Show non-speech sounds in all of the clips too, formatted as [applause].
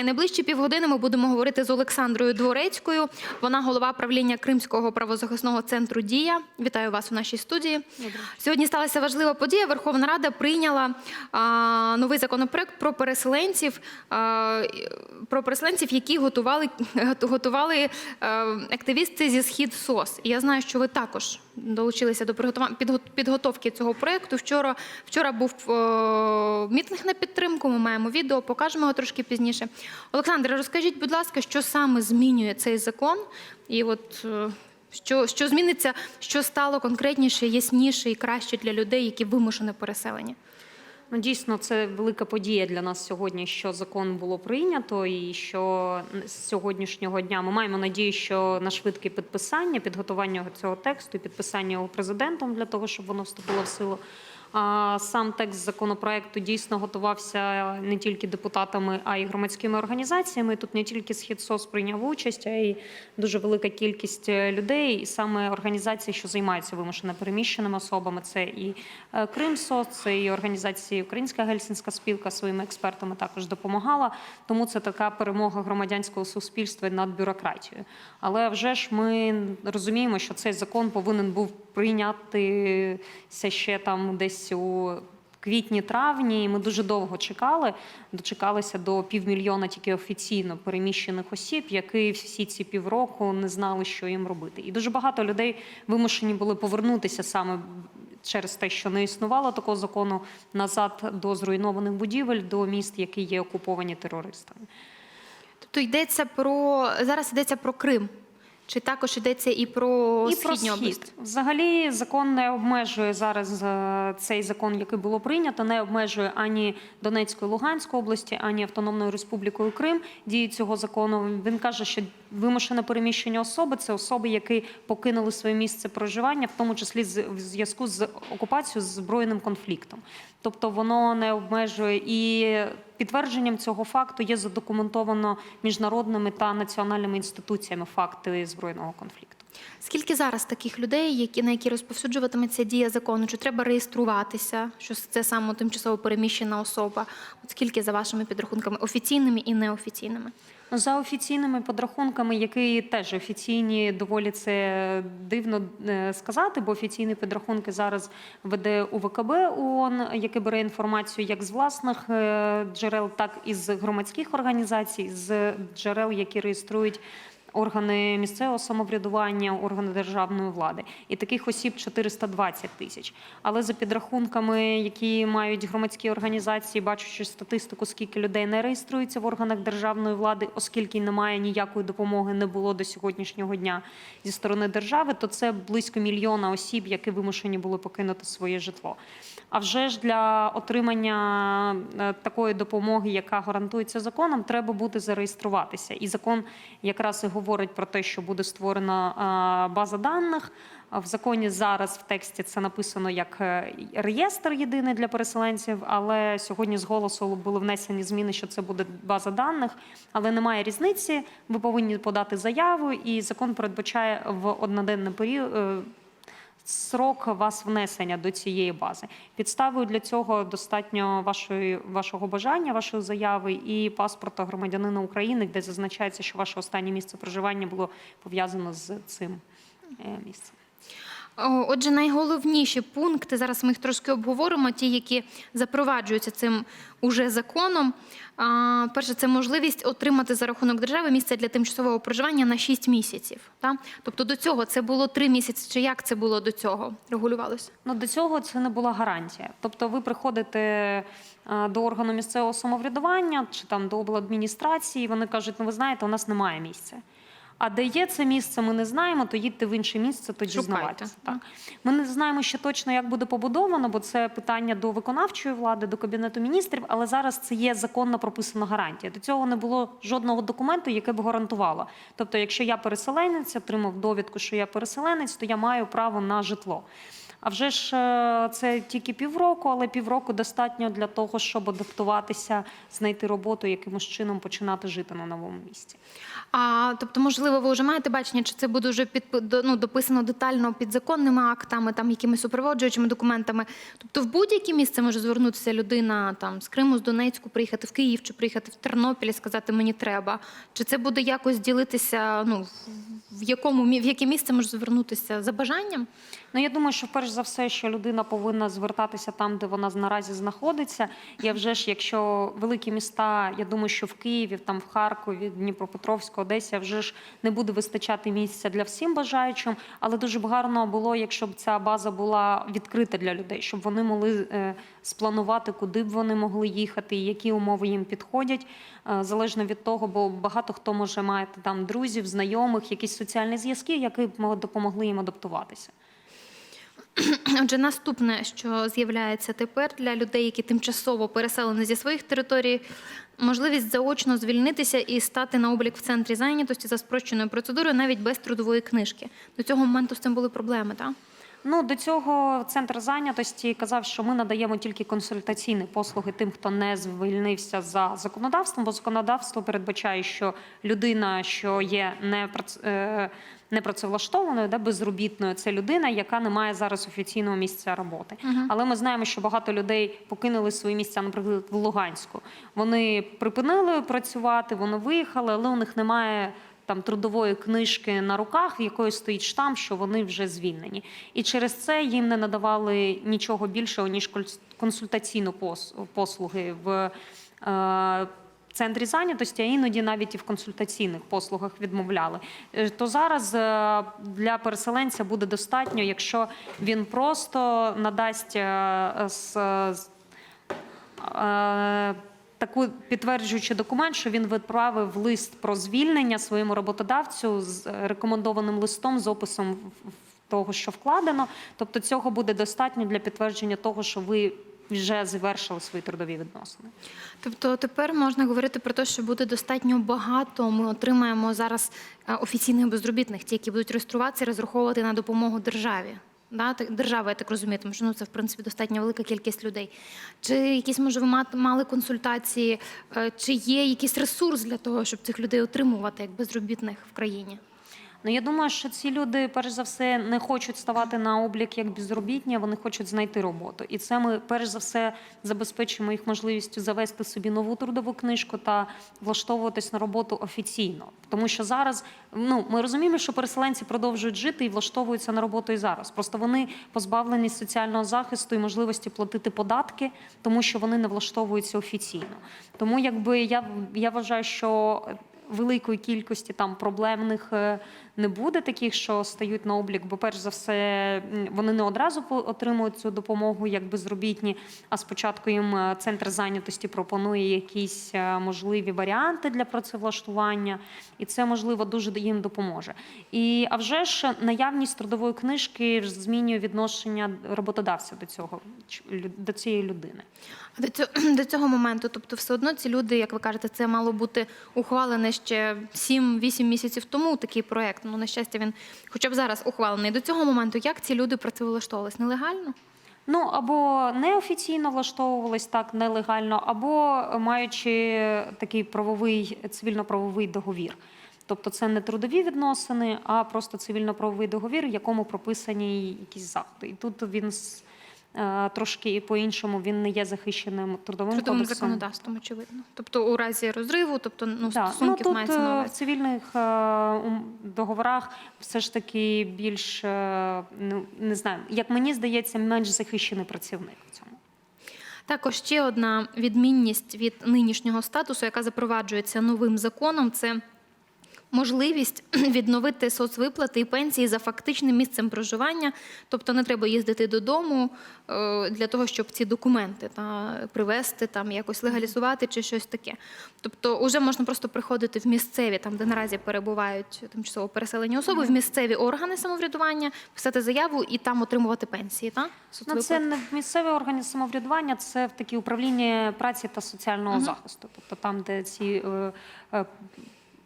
А й найближчі півгодини ми будемо говорити з Олександрою Дворецькою. Вона голова правління Кримського правозахисного центру Дія. Вітаю вас у нашій студії. Сьогодні сталася важлива подія. Верховна Рада прийняла а, новий законопроект про переселенців, а, про переселенців, які готували, готували а, активісти зі схід СОС. І я знаю, що ви також долучилися до підготовки цього проекту. Вчора, вчора був е, мітинг на підтримку. Ми маємо відео, покажемо його трошки пізніше. Олександре, розкажіть, будь ласка, що саме змінює цей закон, і от е, що, що зміниться, що стало конкретніше, ясніше і краще для людей, які вимушено переселені. Ну, дійсно, це велика подія для нас сьогодні, що закон було прийнято, і що з сьогоднішнього дня ми маємо надію, що на швидке підписання, підготування цього тексту і підписання його президентом для того, щоб воно вступило в силу. Сам текст законопроекту дійсно готувався не тільки депутатами, а й громадськими організаціями. Тут не тільки схід СОС прийняв участь, а й дуже велика кількість е, людей, і саме організації, що займаються вимушено переміщеними особами. Це і е, Крим СОС, це і організації Українська гельсінська спілка своїми експертами також допомагала. Тому це така перемога громадянського суспільства над бюрократією. Але вже ж ми розуміємо, що цей закон повинен був прийнятися ще там десь у. Квітні-травні і ми дуже довго чекали, дочекалися до півмільйона тільки офіційно переміщених осіб, які всі ці півроку не знали, що їм робити. І дуже багато людей вимушені були повернутися саме через те, що не існувало такого закону назад до зруйнованих будівель, до міст, які є окуповані терористами. Тобто йдеться про зараз йдеться про Крим, чи також йдеться і про І східні про схід. області? Взагалі закон не обмежує зараз е, цей закон, який було прийнято, не обмежує ані Донецької, Луганської області, ані Автономною Республікою Крим дії цього закону. Він каже, що вимушене переміщення особи це особи, які покинули своє місце проживання, в тому числі з- в зв'язку з окупацією з збройним конфліктом. Тобто воно не обмежує і підтвердженням цього факту є задокументовано міжнародними та національними інституціями факти збройного конфлікту. Скільки зараз таких людей, які на які розповсюджуватиметься дія закону? Чи треба реєструватися? Що це саме тимчасово переміщена особа? От скільки за вашими підрахунками офіційними і неофіційними? За офіційними підрахунками, які теж офіційні, доволі це дивно е, сказати, бо офіційні підрахунки зараз веде УВКБ ООН, яке бере інформацію як з власних е, джерел, так і з громадських організацій, з джерел, які реєструють. Органи місцевого самоврядування, органи державної влади, і таких осіб 420 тисяч. Але за підрахунками, які мають громадські організації, бачучи статистику, скільки людей не реєструється в органах державної влади, оскільки немає ніякої допомоги, не було до сьогоднішнього дня зі сторони держави, то це близько мільйона осіб, які вимушені були покинути своє житло. А вже ж для отримання е, такої допомоги, яка гарантується законом, треба буде зареєструватися. І закон якраз і говорить про те, що буде створена е, база даних. В законі зараз в тексті це написано як е, реєстр єдиний для переселенців, але сьогодні з голосу були внесені зміни, що це буде база даних, але немає різниці. Ви повинні подати заяву, і закон передбачає в одноденний період. Срок вас внесення до цієї бази. Підставою для цього достатньо вашої, вашого бажання, вашої заяви і паспорта громадянина України, де зазначається, що ваше останнє місце проживання було пов'язано з цим е, місцем. Отже, найголовніші пункти зараз ми їх трошки обговоримо. Ті, які запроваджуються цим уже законом. Перше, це можливість отримати за рахунок держави місце для тимчасового проживання на 6 місяців. Та? Тобто до цього це було 3 місяці. Чи як це було до цього? Регулювалося? Ну до цього це не була гарантія. Тобто, ви приходите до органу місцевого самоврядування чи там до обладміністрації. Вони кажуть, ну ви знаєте, у нас немає місця. А де є це місце, ми не знаємо, то їдьте в інше місце, то дізнавайтеся. Так. Ми не знаємо ще точно, як буде побудовано, бо це питання до виконавчої влади, до кабінету міністрів. Але зараз це є законно прописана гарантія. До цього не було жодного документу, яке б гарантувало. Тобто, якщо я переселенець, отримав довідку, що я переселенець, то я маю право на житло. А вже ж е, це тільки півроку, але півроку достатньо для того, щоб адаптуватися, знайти роботу, якимось чином починати жити на новому місці. А тобто, можливо, ви вже маєте бачення, чи це буде вже під ну, дописано детально підзаконними актами, там якимись супроводжуючими документами. Тобто, в будь-яке місце може звернутися людина там з Криму, з Донецьку, приїхати в Київ чи приїхати в Тернопіль сказати мені треба. Чи це буде якось ділитися? Ну в якому в яке місце може звернутися за бажанням? Ну я думаю, що перш за все, що людина повинна звертатися там, де вона наразі знаходиться. Я вже ж, якщо великі міста, я думаю, що в Києві, там в Харкові, Дніпропетровську, Одесі вже ж не буде вистачати місця для всім бажаючим. Але дуже б гарно було, якщо б ця база була відкрита для людей, щоб вони могли е, спланувати, куди б вони могли їхати, і які умови їм підходять, е, залежно від того, бо багато хто може мати там друзів, знайомих, якісь соціальні зв'язки, які б мо- допомогли їм адаптуватися. [clears throat] Отже, наступне, що з'являється тепер для людей, які тимчасово переселені зі своїх територій, можливість заочно звільнитися і стати на облік в центрі зайнятості за спрощеною процедурою навіть без трудової книжки. До цього моменту з цим були проблеми, так? Ну до цього центр зайнятості казав, що ми надаємо тільки консультаційні послуги тим, хто не звільнився за законодавством, бо законодавство передбачає, що людина, що є не е, непрацевлаштованою, да, безробітною, це людина, яка не має зараз офіційного місця роботи. Але ми знаємо, що багато людей покинули свої місця, наприклад, в Луганську. Вони припинили працювати, вони виїхали, але у них немає там трудової книжки на руках, в якої стоїть штамп, що вони вже звільнені. І через це їм не надавали нічого більшого ніж консультаційну послуги в. Центрі зайнятості, а іноді навіть і в консультаційних послугах відмовляли. Е, То зараз е, для переселенця буде достатньо, якщо він просто надасть е, з, таку підтверджуючи документ, що він відправив лист про звільнення своєму роботодавцю з рекомендованим листом з описом того, що вкладено. Тобто цього буде достатньо для підтвердження того, що ви вже завершили свої трудові відносини. Тобто тепер можна говорити про те, що буде достатньо багато. Ми отримаємо зараз е, офіційних безробітних, ті, які будуть реєструватися, розраховувати на допомогу державі. Да, держава, я так розумію, тому що ну, це в принципі достатньо велика кількість людей. Чи якісь може ви мали консультації, е, чи є якийсь ресурс для того, щоб цих людей отримувати як безробітних в країні? Ну я думаю, що ці люди, перш за все, не хочуть ставати на облік як безробітні, вони хочуть знайти роботу. І це ми перш за все забезпечимо їх можливістю завести собі нову трудову книжку та влаштовуватись на роботу офіційно. Тому що зараз ну ми розуміємо, що переселенці продовжують жити і влаштовуються на роботу і зараз. Просто вони позбавлені соціального захисту і можливості платити податки, тому що вони не влаштовуються офіційно. Тому якби я, я вважаю, що великої кількості там проблемних е, не буде таких, що стають на облік, бо перш за все вони не одразу отримують цю допомогу як безробітні, а спочатку їм е, центр зайнятості пропонує якісь е, можливі варіанти для працевлаштування, і це можливо дуже їм допоможе. І а вже ж наявність трудової книжки змінює відношення роботодавця до цього до цієї людини. До цього, [clears throat] до цього моменту, тобто, все одно ці люди, як ви кажете, це мало бути ухвалене ще 7-8 місяців тому. Такий проект. Ну, на щастя, він хоча б зараз ухвалений. До цього моменту як ці люди працевлаштовувались? Нелегально? Ну або неофіційно влаштовувались так нелегально, або маючи такий правовий цивільно-правовий договір. Тобто це не трудові відносини, а просто цивільно-правовий договір, в якому прописані якісь заходи. І тут він трошки по-іншому він не є захищеним трудовим, Трудовим кодексом. законодавством, очевидно. Тобто, у разі розриву, тобто ну, Да. Ну, стосунків тут мається на е, в цивільних е, договорах все ж таки більш е, ну не знаю, як мені здається, менш захищений працівник в цьому. Також ще одна відмінність від нинішнього статусу, яка запроваджується новим законом, це можливість [clears throat] відновити соцвиплати і пенсії за фактичним місцем проживання. Тобто не треба їздити додому е, для того, щоб ці документи та, привезти, там, якось легалізувати чи щось таке. Тобто вже можна просто приходити в місцеві, там, де наразі перебувають тимчасово переселені особи, в місцеві органи самоврядування, писати заяву і там отримувати пенсії. Та? Ну, це не в місцеві органи самоврядування, це в такі управління праці та соціального захисту. Тобто там, де ці е, е,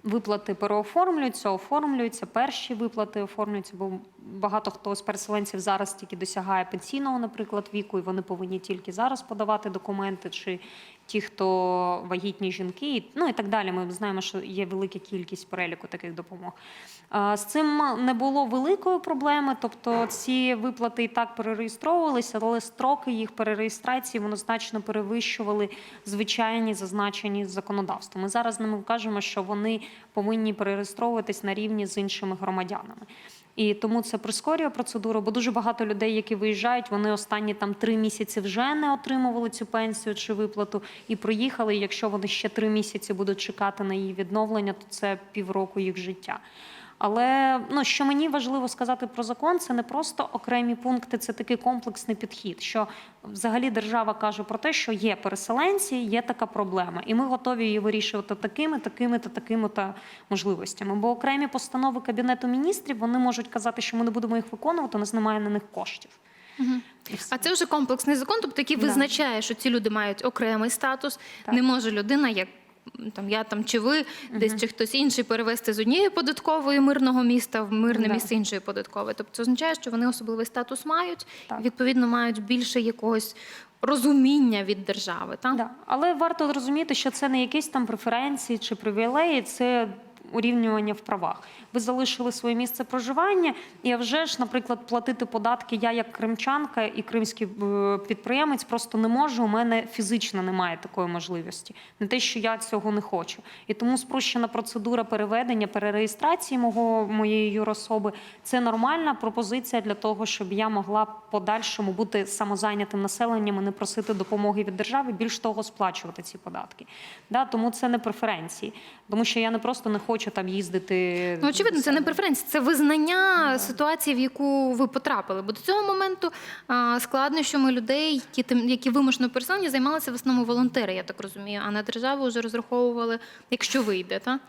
Виплати переоформлюються, оформлюються, перші виплати оформлюються, бо багато хто з переселенців зараз тільки досягає пенсійного, наприклад, віку, і вони повинні тільки зараз подавати документи, чи ті, хто вагітні жінки, ну і так далі. Ми знаємо, що є велика кількість переліку таких допомог. З цим не було великої проблеми, тобто ці виплати і так перереєстровувалися, але строки їх перереєстрації воно значно перевищували звичайні зазначені законодавством. Ми зараз ними кажемо, що вони повинні перереєстровуватись на рівні з іншими громадянами. І тому це прискорює процедуру, бо дуже багато людей, які виїжджають, вони останні там три місяці вже не отримували цю пенсію чи виплату і проїхали. І якщо вони ще три місяці будуть чекати на її відновлення, то це півроку їх життя. Але ну що мені важливо сказати про закон, це не просто окремі пункти, це такий комплексний підхід. Що взагалі держава каже про те, що є переселенці, є така проблема, і ми готові її вирішувати такими, такими та такими та можливостями. Бо окремі постанови кабінету міністрів вони можуть казати, що ми не будемо їх виконувати, у нас немає на них коштів. Все. А це вже комплексний закон, тобто який Да. визначає, що ці люди мають окремий статус. Так. Не може людина, як там я там чи ви, десь чи хтось інший перевести з однієї податкової мирного міста в мирне Да. місце іншої податкової. Тобто це означає, що вони особливий статус мають, Так. відповідно мають більше якогось розуміння від держави. Так? Да. Але варто розуміти, що це не якісь там преференції чи привілеї, це урівнювання в правах. Ви залишили своє місце проживання, і вже ж, наприклад, платити податки. Я як кримчанка і кримський е, підприємець просто не можу. У мене фізично немає такої можливості. Не те, що я цього не хочу. І тому спрощена процедура переведення, перереєстрації мого моєї юрособи це нормальна пропозиція для того, щоб я могла подальшому бути самозайнятим населенням і не просити допомоги від держави, більш того, сплачувати ці податки. Да, тому це не преференції, тому що я не просто не хочу там їздити. Ну, очевидно, це не преференція, це визнання ситуації, в яку ви потрапили. Бо до цього моменту а, ми людей, які тим, які вимушено персоні, займалися в основному волонтери, я так розумію. А на державу вже розраховували, якщо вийде, так?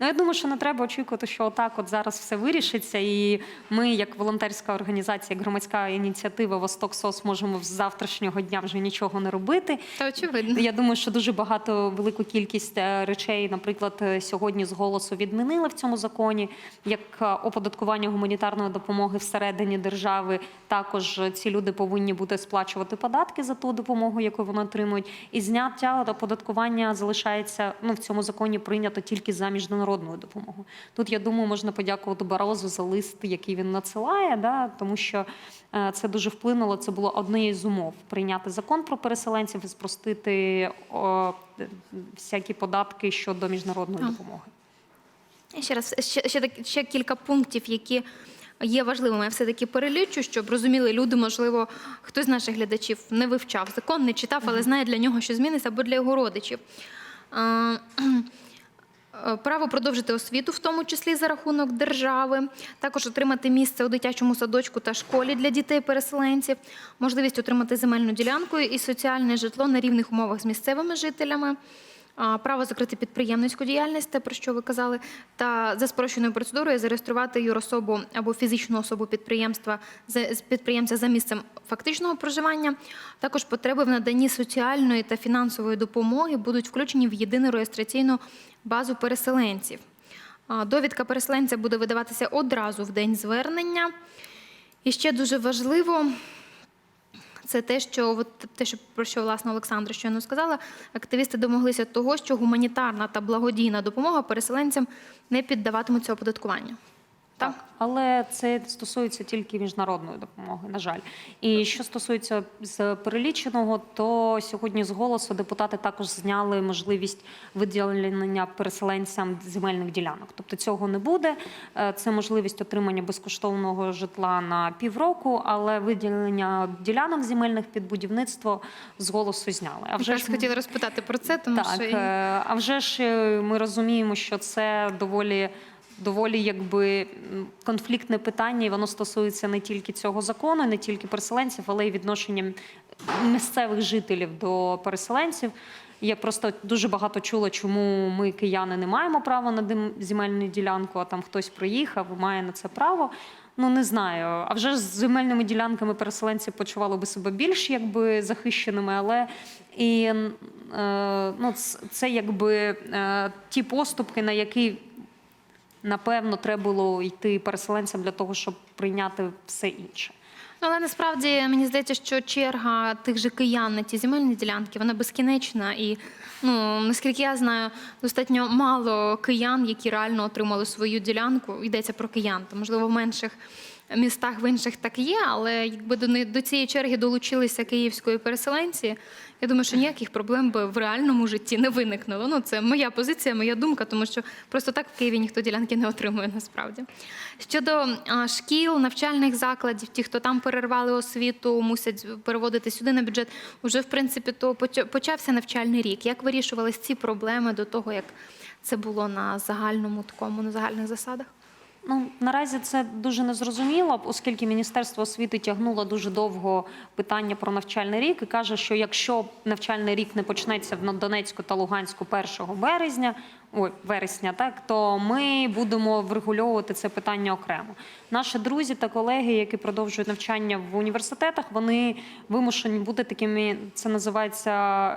Ну, я думаю, що не треба очікувати, що отак от зараз все вирішиться, і ми, як волонтерська організація, як громадська ініціатива Восток СОС, можемо з завтрашнього дня вже нічого не робити. Та очевидно. Я думаю, що дуже багато велику кількість е, речей, наприклад, е, сьогодні з голосу відмінили в цьому законі, як е, оподаткування гуманітарної допомоги всередині держави. Також ці люди повинні бути сплачувати податки за ту допомогу, яку вони отримують. І зняття оподаткування залишається ну в цьому законі прийнято тільки за міжнародною допомогою. Тут я думаю, можна подякувати Барозу за лист, який він надсилає, да, тому що е, це дуже вплинуло. Це було однією з умов прийняти закон про переселенців і спростити о, всякі податки щодо міжнародної А. допомоги. Ще раз ще, ще, ще кілька пунктів, які є важливими. Я все-таки перелічу, щоб розуміли люди, можливо, хтось з наших глядачів не вивчав закон, не читав, але знає для нього, що зміниться, або для його родичів. Е, Право продовжити освіту, в тому числі за рахунок держави, також отримати місце у дитячому садочку та школі для дітей-переселенців, можливість отримати земельну ділянку і соціальне житло на рівних умовах з місцевими жителями, право закрити підприємницьку діяльність, те, про що ви казали, та за спрощеною процедурою зареєструвати юрособу або фізичну особу підприємства підприємця за місцем фактичного проживання. Також потреби в наданні соціальної та фінансової допомоги будуть включені в єдину реєстраційну базу переселенців. Довідка переселенця буде видаватися одразу в день звернення. І ще дуже важливо. Це те, що от те, що про що власне Олександра щойно сказала, активісти домоглися того, що гуманітарна та благодійна допомога переселенцям не піддаватимуться оподаткуванню. Так? але це стосується тільки міжнародної допомоги, на жаль. І що стосується з переліченого, то сьогодні з голосу депутати також зняли можливість виділення переселенцям земельних ділянок. Тобто цього не буде. Е, Це можливість отримання безкоштовного житла на півроку, але виділення ділянок земельних під будівництво з голосу зняли. А вже ж хотіла розпитати про це, тому так, що е, а вже ж е, ми розуміємо, що це доволі. Доволі якби конфліктне питання, і воно стосується не тільки цього закону, не тільки переселенців, але й відношення місцевих жителів до переселенців. Я просто дуже багато чула, чому ми, кияни, не маємо права на земельну ділянку, а там хтось приїхав має на це право. Ну не знаю. А вже з земельними ділянками переселенці почували би себе більш якби захищеними, але і е, ну, це якби е, ті поступки, на які напевно треба було йти переселенцям для того, щоб прийняти все інше. Ну, Але насправді мені здається, що черга тих же киян на ті земельні ділянки вона безкінечна. І ну наскільки я знаю, достатньо мало киян, які реально отримали свою ділянку. Йдеться про киян. То можливо в менших містах в інших так є, але якби до до цієї черги долучилися київської переселенці. Я думаю, що ніяких проблем би в реальному житті не виникнуло. Ну це моя позиція, моя думка, тому що просто так в Києві ніхто ділянки не отримує насправді. Щодо шкіл, навчальних закладів, ті, хто там перервали освіту, мусять переводити сюди на бюджет. Уже в принципі то почався навчальний рік. Як вирішувались ці проблеми до того, як це було на загальному такому, на загальних засадах? Ну наразі це дуже незрозуміло, оскільки Міністерство освіти тягнуло дуже довго питання про навчальний рік і каже, що якщо навчальний рік не почнеться в Донецьку та Луганську 1 березня, ой, вересня, так то ми будемо врегульовувати це питання окремо. Наші друзі та колеги, які продовжують навчання в університетах, вони вимушені бути такими. Це називається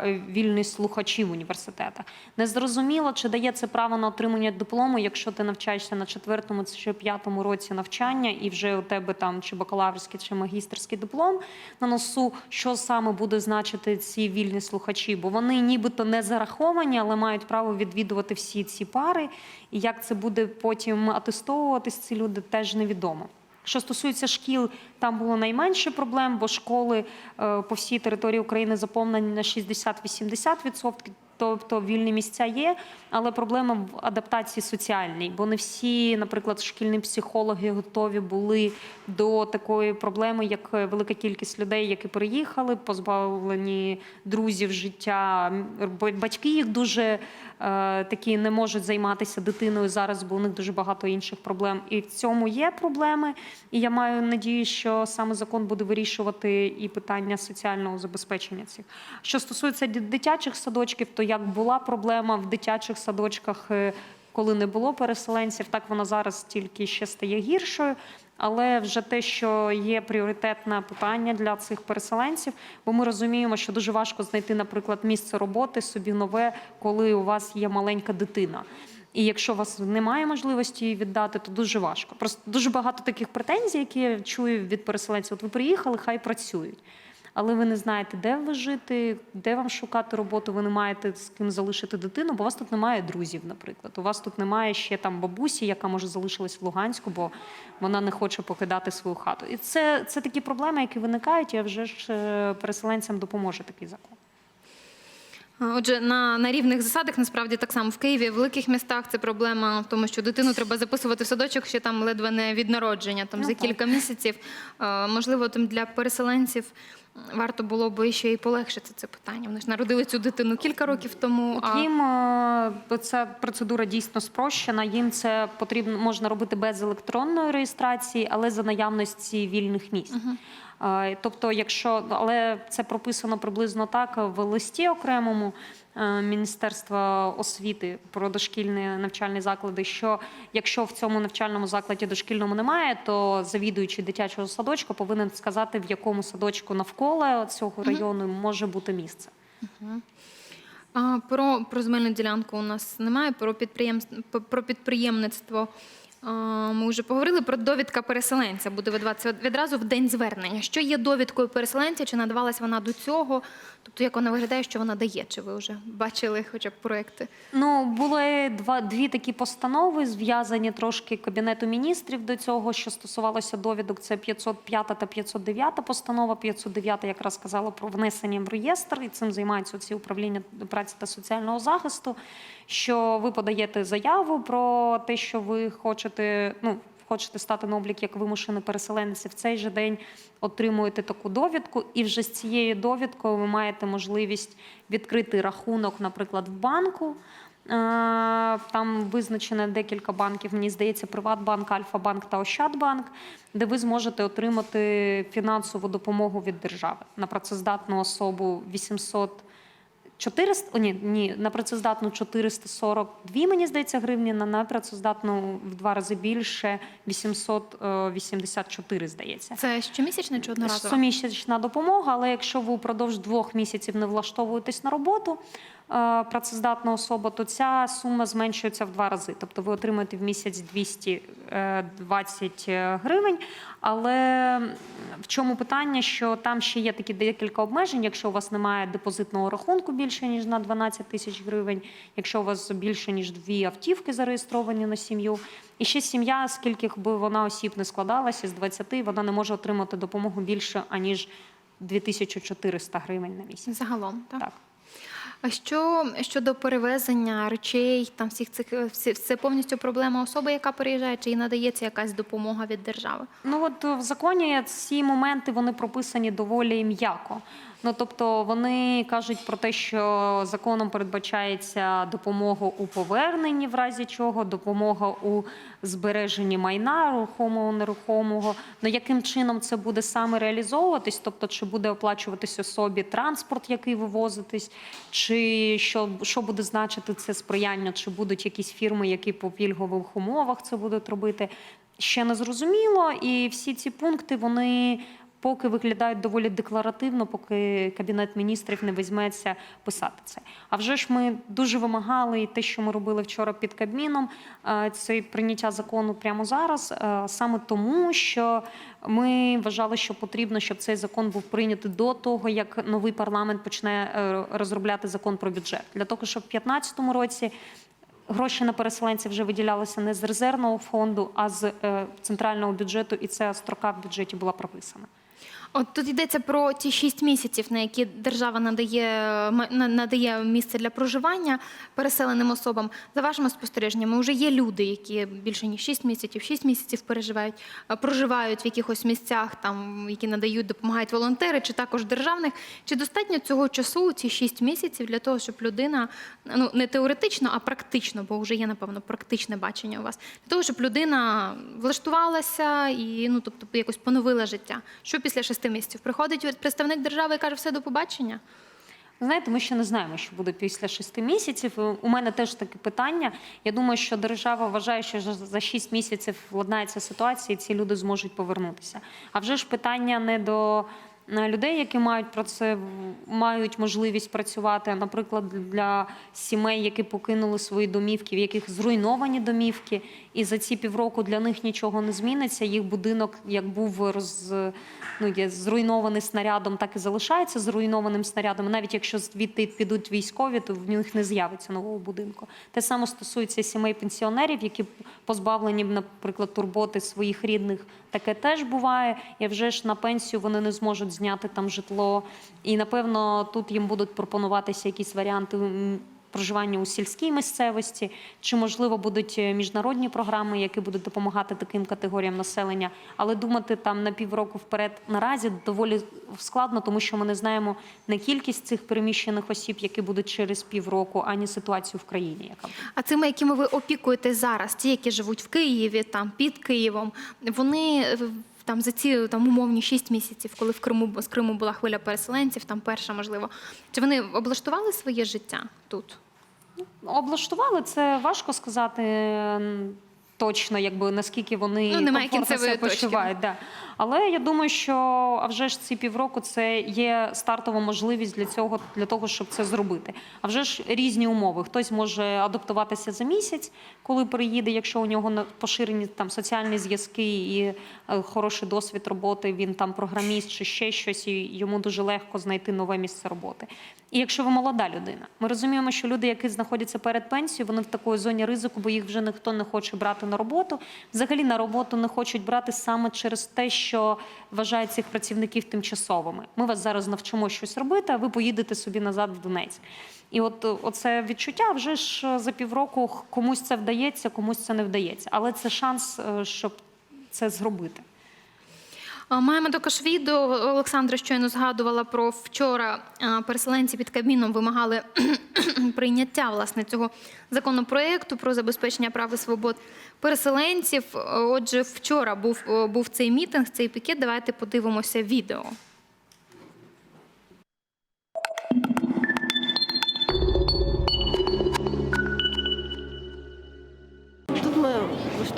е, вільні слухачі в університетах. Незрозуміло, чи дає це право на отримання диплому, якщо ти навчаєшся на четвертому чи п'ятому році навчання, і вже у тебе там чи бакалаврський, чи магістерський диплом на носу, що саме буде значити ці вільні слухачі, бо вони нібито не зараховані, але мають право відвідувати всі ці пари. І як це буде потім атестовуватись, ці люди теж невідомо. Що стосується шкіл, там було найменше проблем, бо школи е, по всій території України заповнені на 60-80%, тобто вільні місця є, але проблема в адаптації соціальній, бо не всі, наприклад, шкільні психологи готові були до такої проблеми, як велика кількість людей, які переїхали, позбавлені друзів життя. Батьки їх дуже такі не можуть займатися дитиною зараз, бо у них дуже багато інших проблем. І в цьому є проблеми. І я маю надію, що саме закон буде вирішувати і питання соціального забезпечення цих. Що стосується дитячих садочків, то як була проблема в дитячих садочках, е, коли не було переселенців, так вона зараз тільки ще стає гіршою. Але вже те, що є пріоритетне питання для цих переселенців, бо ми розуміємо, що дуже важко знайти, наприклад, місце роботи собі нове, коли у вас є маленька дитина. І якщо у вас немає можливості її віддати, то дуже важко. Просто дуже багато таких претензій, які я чую від переселенців. От ви приїхали, хай працюють. Але ви не знаєте, де ви жити, де вам шукати роботу, ви не маєте з ким залишити дитину, бо у вас тут немає друзів, наприклад. У вас тут немає ще там бабусі, яка може залишилась в Луганську, бо вона не хоче покидати свою хату. І це, це такі проблеми, які виникають, і вже ж е, переселенцям допоможе такий закон. Отже, на, на рівних засадах насправді так само в Києві, в великих містах це проблема в тому, що дитину треба записувати в садочок ще там ледве не від народження, там Ну, за кілька місяців. Можливо, там для переселенців варто було би ще й полегшити це питання. Вони ж народили цю дитину кілька років тому. От їм е, ця процедура дійсно спрощена. Їм це потрібно можна робити без електронної реєстрації, але за наявності вільних місць. Угу. Тобто, якщо але це прописано приблизно так в листі окремому Міністерства освіти про дошкільні навчальні заклади, що якщо в цьому навчальному закладі дошкільному немає, то завідуючий дитячого садочка повинен сказати, в якому садочку навколо цього району може бути місце. А про, про земельну ділянку у нас немає. Про підприємство про підприємництво. а, Ми вже поговорили про довідка переселенця. Буде видаватися відразу в день звернення. Що є довідкою переселенця? Чи надавалась вона до цього? Тобто, як вона виглядає, що вона дає? Чи ви вже бачили хоча б проекти? Ну, були два дві такі постанови, зв'язані трошки кабінету міністрів до цього, що стосувалося довідок. Це 505 та 509 постанова. 509 якраз сказала про внесення в реєстр, і цим займаються ці управління праці та соціального захисту. Що ви подаєте заяву про те, що ви хочете, ну. Хочете стати на облік як вимушений переселенець, в цей же день отримуєте таку довідку, і вже з цією довідкою ви маєте можливість відкрити рахунок, наприклад, в банку. Е, Там визначено декілька банків. Мені здається, Приватбанк, Альфа-банк та Ощадбанк, де ви зможете отримати фінансову допомогу від держави на працездатну особу 800 400, о, ні, ні, на працездатну 442, мені здається, гривні, на непрацездатну в два рази більше 884, здається. Це щомісячне чи одноразова? Щомісячна допомога, але якщо ви упродовж двох місяців не влаштовуєтесь на роботу, е, працездатна особа, то ця сума зменшується в два рази. Тобто ви отримаєте в місяць 220 гривень. Але в чому питання, що там ще є такі декілька обмежень, якщо у вас немає депозитного рахунку більше ніж на 12 тисяч гривень, якщо у вас більше ніж дві автівки зареєстровані на сім'ю, і ще сім'я, скільки би вона осіб не складалася з 20, вона не може отримати допомогу більше аніж 2400 гривень на місяць. Загалом, так? Так. А що щодо перевезення речей, там всіх цих всі- це повністю проблема особи, яка переїжджає, чи їй надається якась допомога від держави? Ну от в законі ці моменти вони прописані доволі м'яко. Ну тобто вони кажуть про те, що законом передбачається допомога у поверненні, в разі чого, допомога у збереженні майна рухомого нерухомого. Ну яким чином це буде саме реалізовуватись? Тобто, чи буде оплачуватись особі транспорт, який вивозитись, чи що, що буде значити це сприяння, чи будуть якісь фірми, які по пільгових умовах це будуть робити? Ще не зрозуміло, і всі ці пункти вони поки виглядають доволі декларативно, поки кабінет міністрів не візьметься писати це. А вже ж ми дуже вимагали і те, що ми робили вчора під Кабміном, е, це прийняття закону прямо зараз, е, саме тому, що ми вважали, що потрібно, щоб цей закон був прийнятий до того, як новий парламент почне е, розробляти закон про бюджет, для того, щоб в 2015 році. Гроші на переселенців вже виділялися не з резервного фонду, а з центрального бюджету, і ця строка в бюджеті була прописана. От тут йдеться про ті шість місяців, на які держава надає надає місце для проживання переселеним особам. За вашими спостереженнями, вже є люди, які більше ніж шість місяців, шість місяців переживають, е, проживають в якихось місцях, там які надають, допомагають волонтери, чи також державних. Чи достатньо цього часу, ці шість місяців, для того, щоб людина ну не теоретично, а практично, бо вже є напевно практичне бачення у вас, для того, щоб людина влаштувалася і ну тобто якось поновила життя. Що після шести місяців приходить представник держави і каже, все до побачення. Знаєте, ми ще не знаємо, що буде після шести місяців. У мене теж таке питання. Я думаю, що держава вважає, що за- за шість місяців владнається ситуація, і ці люди зможуть повернутися. А вже ж питання не до е, людей, які мають про це мають можливість працювати, наприклад, для сімей, які покинули свої домівки, в яких зруйновані домівки, і за ці півроку для них нічого не зміниться. Їх будинок, як був роз, ну, є зруйнований снарядом, так і залишається зруйнованим снарядом. Навіть якщо звідти підуть військові, то в них не з'явиться нового будинку. Те саме стосується сімей пенсіонерів, які позбавлені, наприклад, турботи своїх рідних. Таке теж буває. І вже ж на пенсію вони не зможуть зняти там житло. І напевно тут їм будуть пропонуватися якісь варіанти. Проживання у сільській місцевості, чи можливо будуть е, міжнародні програми, які будуть допомагати таким категоріям населення, але думати там на півроку вперед наразі доволі складно, тому що ми не знаємо не кількість цих переміщених осіб, які будуть через півроку, ані ситуацію в країні, яка. А цими, якими ви опікуєтесь зараз, ті, які живуть в Києві, там під Києвом, вони е, там за ці там умовні шість місяців, коли в Криму з Криму була хвиля переселенців, там перша можливо. Чи вони облаштували своє життя тут? Облаштували це важко сказати точно, якби наскільки вони Ну, немає комфортно себе почувають. Да. Але я думаю, що а вже ж ці півроку це є стартова можливість для цього, для того, щоб це зробити. А вже ж різні умови. Хтось може адаптуватися за місяць, коли приїде, якщо у нього поширені там соціальні зв'язки і е, хороший досвід роботи, він там програміст чи ще щось, і йому дуже легко знайти нове місце роботи. І якщо ви молода людина, ми розуміємо, що люди, які знаходяться перед пенсією, вони в такої зоні ризику, бо їх вже ніхто не хоче брати на роботу. Взагалі на роботу не хочуть брати саме через те, що вважають цих працівників тимчасовими. Ми вас зараз навчимо щось робити, а ви поїдете собі назад в Донецьк. І от е, оце відчуття вже ж е, за півроку комусь це вдається, комусь це не вдається. Але це шанс, е, щоб це зробити. А, Маємо також відео. Олександра щойно згадувала про вчора. Переселенці під Кабміном вимагали [clears throat] прийняття власне цього законопроекту про забезпечення прав і свобод переселенців. Отже, вчора був, був цей мітинг, цей пікет. Давайте подивимося відео.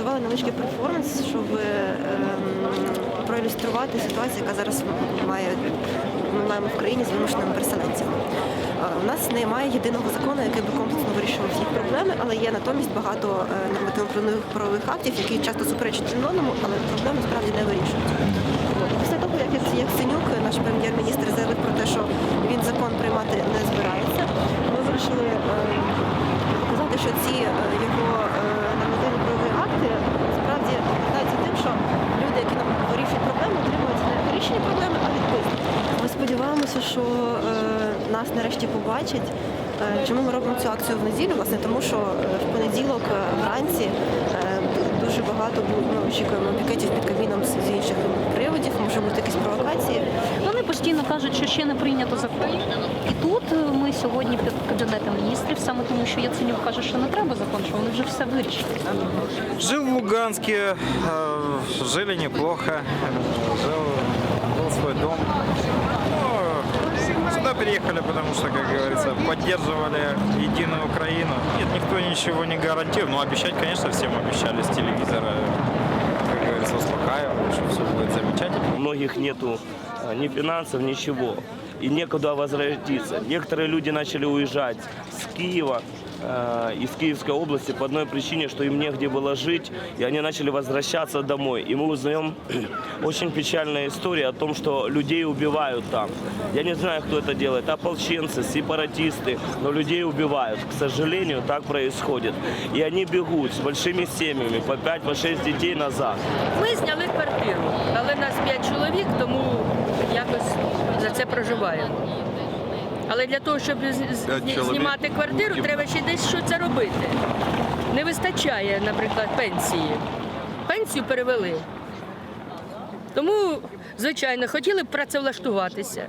Влаштували невеличкий перформанс, щоб ем, проілюструвати ситуацію, яка зараз має, ми маємо в країні з вимушеними переселенцями. У нас немає єдиного закону, який би комплексно вирішував їх проблеми, але є натомість багато е, нормативно-правових правових актів, які часто суперечать один одному, але проблеми справді не вирішують. Після того, як Яценюк, наш прем'єр-міністр, заявив про те, що він закон приймати не збирається, ми вирішили е, сказати, що ці е, його е, нормативно-правові акти справді виглядаються тим, що люди, які нам вирішують проблеми, отримують не вирішені проблеми, а відписки. Ми сподіваємося, що е, нас нарешті побачать. Е, Чому ми робимо цю акцію в неділю? Власне, тому що е, в понеділок е, вранці е, дуже багато буде, ну, очікуємо пікетів під кабіном з з інших приводів, може бути якісь провокації. Вони постійно кажуть, що ще не прийнято закон. І тут е, ми сьогодні під кабінетом міністрів, саме тому, що Яценюк каже, що не треба закон, що вони вже все вирішили. Жил в Луганске, э, жили неплохо, э, жил, был свой дом. Сюда потому что, как говорится, поддерживали единую Украину. Нет, никто ничего не гарантирует, но обещать, конечно, всем обещали с телевизора, как говорится, успокаивали, что все будет замечательно. У многих нету ни финансов, ничего. И некуда возвратиться. Некоторые люди начали уезжать с Киева, э, из Киевской области по одной причине, что им негде было жить, и они начали возвращаться домой. И мы узнаем [clears throat] очень печальная история о том, что людей убивают там. Я не знаю, кто это делает, ополченцы, сепаратисты, но людей убивают. К сожалению, так происходит. И они бегут с большими семьями, по 5-6 детей назад. Ми зняли квартиру, але нас п'ять чоловік, тому якось за це проживаємо. Але для того, щоб знімати квартиру, треба ще десь що це робити. Не вистачає, наприклад, пенсії. Пенсію перевели. Тому, звичайно, хотіли б працевлаштуватися.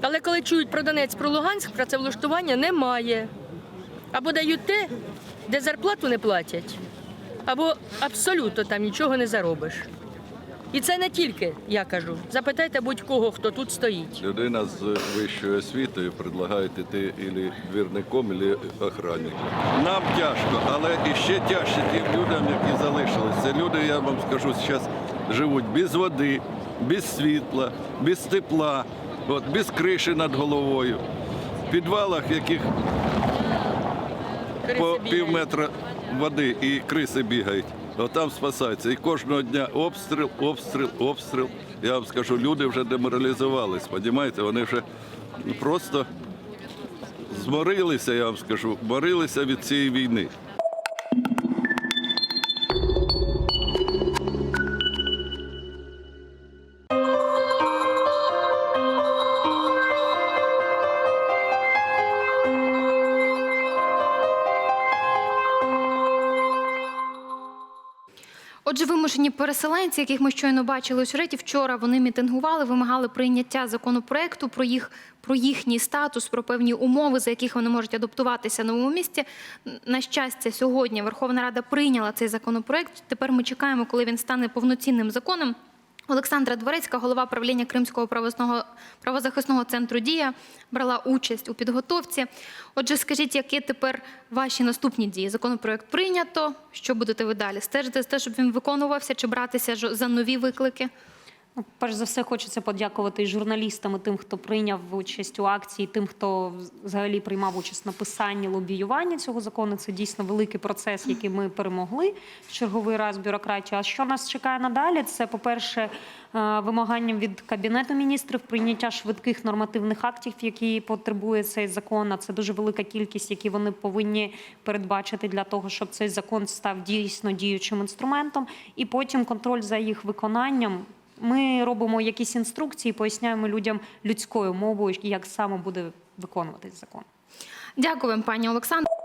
Але коли чують про Донець, про Луганськ, працевлаштування немає. Або дають те, де зарплату не платять, або абсолютно там нічого не заробиш. І це не тільки я кажу. Запитайте будь-кого, хто тут стоїть. Людина з вищою освітою предлагає йти ілі двірником, ілі охранником. Нам тяжко, але і ще тяжче тим людям, які залишились. Це люди, я вам скажу, зараз живуть без води, без світла, без тепла, от, без криші над головою. В підвалах, яких по пів метра води і криси бігають. там спасаються. І кожного дня обстріл, обстріл, обстріл. Я вам скажу, люди вже деморалізувались, розумієте? Вони вже просто зморилися, я вам скажу, морилися від цієї війни. Переселенці, яких ми щойно бачили у сюжеті, вчора вони мітингували, вимагали прийняття законопроекту про їх про їхній статус, про певні умови, за яких вони можуть адаптуватися в новому місці. На щастя, сьогодні Верховна Рада прийняла цей законопроект. Тепер ми чекаємо, коли він стане повноцінним законом. Олександра Дворецька, голова правління Кримського правозахисного, центру Дія, брала участь у підготовці. Отже, скажіть, які тепер ваші наступні дії? Законопроект прийнято. Що будете ви далі? Стежите за те, щоб він виконувався, чи братися за нові виклики? Ну, Перш за все, хочеться подякувати і журналістам, і тим, хто прийняв участь у акції, тим, хто взагалі приймав участь в написанні лобіюванні цього закону. Це дійсно великий процес, який ми перемогли в черговий раз бюрократію. А що нас чекає надалі? Це, по-перше, е, вимаганням від кабінету міністрів прийняття швидких нормативних актів, які потребує цей закон. А це дуже велика кількість, які вони повинні передбачити для того, щоб цей закон став дійсно діючим інструментом, і потім контроль за їх виконанням. Ми робимо якісь інструкції, поясняємо людям людською мовою, як саме буде виконуватись закон. Дякую вам, пані Олександро.